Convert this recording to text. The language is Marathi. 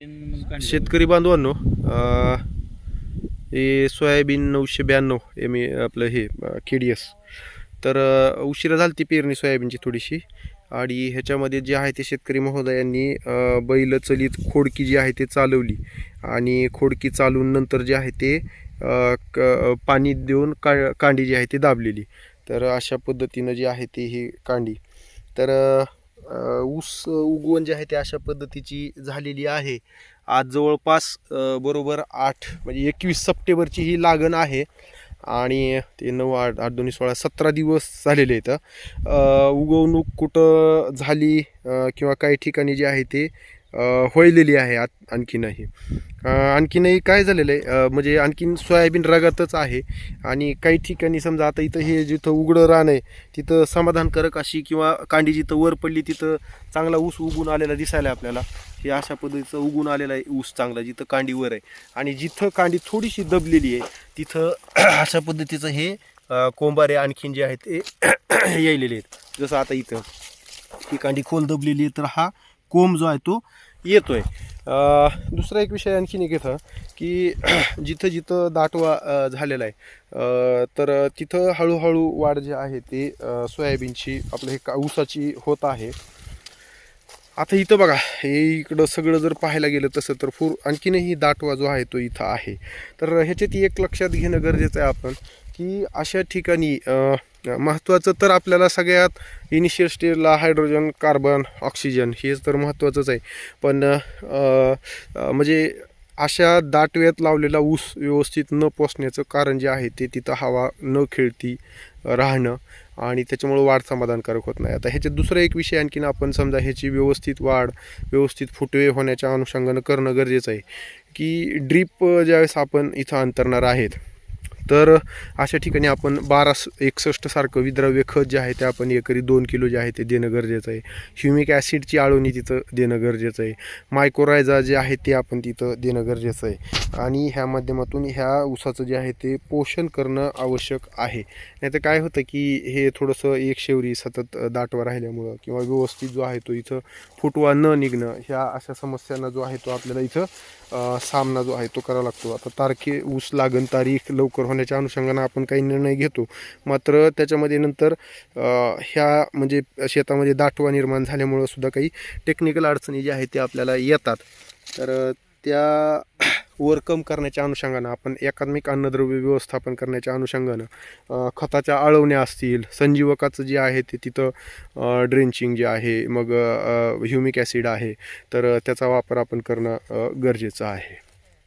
शेतकरी बांधवांनो हे सोयाबीन नऊशे ब्याण्णव एम ए आपलं हे के डी एस तर उशिरा झाली ती पेरणी सोयाबीनची थोडीशी. आणि ह्याच्यामध्ये जे आहे ते शेतकरी महोदयांनी बैल चलीत खोडकी जी आहे ते चालवली. आणि खोडकी चालवून नंतर जे आहे ते क पाणी देऊन का कांडी जी आहे ती दाबलेली. तर अशा पद्धतीनं जी आहे ती ही कांडी. तर ऊस उगवण जे आहे ते अशा पद्धतीची झालेली आहे. आज जवळपास बरोबर आठ म्हणजे एकवीस सप्टेंबरची ही लागण आहे. आणि ते नऊ आठ आठ दोन्ही सोळा सतरा दिवस झालेले आहेत. उगवणूक कुठं झाली किंवा काही ठिकाणी जे आहे ते होईलेली आहे आत आणखीनही. आणखीनही काय झालेलं आहे? म्हणजे आणखीन सोयाबीन रगातच आहे आणि काही ठिकाणी समजा आता इथं हे जिथं उघडं रान आहे तिथं समाधानकारक अशी किंवा कांडी जिथं वर पडली तिथं चांगला ऊस उगून आलेला दिसायला आपल्याला. हे अशा पद्धतीचं उगून आलेला आहे ऊस चांगला जिथं कांडी वर आहे. आणि जिथं कांडी थोडीशी दबलेली आहे तिथं अशा पद्धतीचं हे कोंबारे आणखीन जे आहेत ते यायलेले आहेत. जसं आता इथं ही कांडी खोल दबलेली आहे तर हा कोंब जो आहे तो येतो आहे दुसरा एक विषय आणखीन एक येतं की जिथं जिथं दाटवा झालेला आहे तर तिथं हळूहळू वाढ जे आहे ते सोयाबीनची आपलं हे का ऊसाची होत आहे. आता इथं बघा हे इकडं सगळं जर पाहायला गेलं तसं तर फूर आणखीनही दाटवा जो आहे तो इथं आहे. तर ह्याच्यात एक लक्षात घेणं गरजेचं आहे आपण की अशा ठिकाणी महत्त्वाचं तर आपल्याला सगळ्यात इनिशियल स्टेजला हायड्रोजन कार्बन ऑक्सिजन हेच तर महत्त्वाचंच आहे. पण म्हणजे अशा दाटव्यात लावलेला ऊस व्यवस्थित न पोचण्याचं कारण जे आहे ते तिथं हवा न खेळती राहणं आणि त्याच्यामुळं वाढ समाधानकारक होत नाही. आता ह्याच्यात दुसरा एक विषय आणखीन आपण समजा ह्याची व्यवस्थित वाढ व्यवस्थित फुटवे होण्याच्या अनुषंगानं करणं गरजेचं आहे. की ड्रीप ज्यावेळेस आपण इथं अंतरणार आहेत तर अशा ठिकाणी आपण बारा एकसष्ट सारखं विद्रव्य खत जे आहे ते आपण एकरी दोन किलो जे आहे ते देणं गरजेचं आहे. ह्युमिक ॲसिडची आळवणी तिथं देणं गरजेचं आहे. मायक्रोरायझा जे आहे ते आपण तिथं देणं गरजेचं आहे. आणि ह्या माध्यमातून ह्या ऊसाचं जे आहे ते पोषण करणं आवश्यक आहे. नाही तर काय होतं की हे थोडंसं एक शेवरी सतत दाटवा राहिल्यामुळं किंवा व्यवस्थित जो आहे तो इथं फुटवा न निघणं ह्या अशा समस्यांना जो आहे तो आपल्याला इथं सामना जो आहे तो करावा लागतो. आता तारखे ऊस लागण तारीख लवकर होण्याच्या अनुषंगानं आपण काही निर्णय घेतो. मात्र त्याच्यामध्ये नंतर ह्या म्हणजे शेतामध्ये दाटवा निर्माण झाल्यामुळं सुद्धा काही टेक्निकल अडचणी ज्या आहेत त्या आपल्याला येतात. तर त्या ओव्हरकम करण्याच्या अनुषंगानं आपण एकात्मिक अन्नद्रव्य व्यवस्थापन करण्याच्या अनुषंगानं खताच्या आळवण्या असतील संजीवकाचं जे आहे ते तिथं ड्रेंचिंग जे आहे मग ह्युमिक ॲसिड आहे तर त्याचा वापर आपण करणं गरजेचं आहे.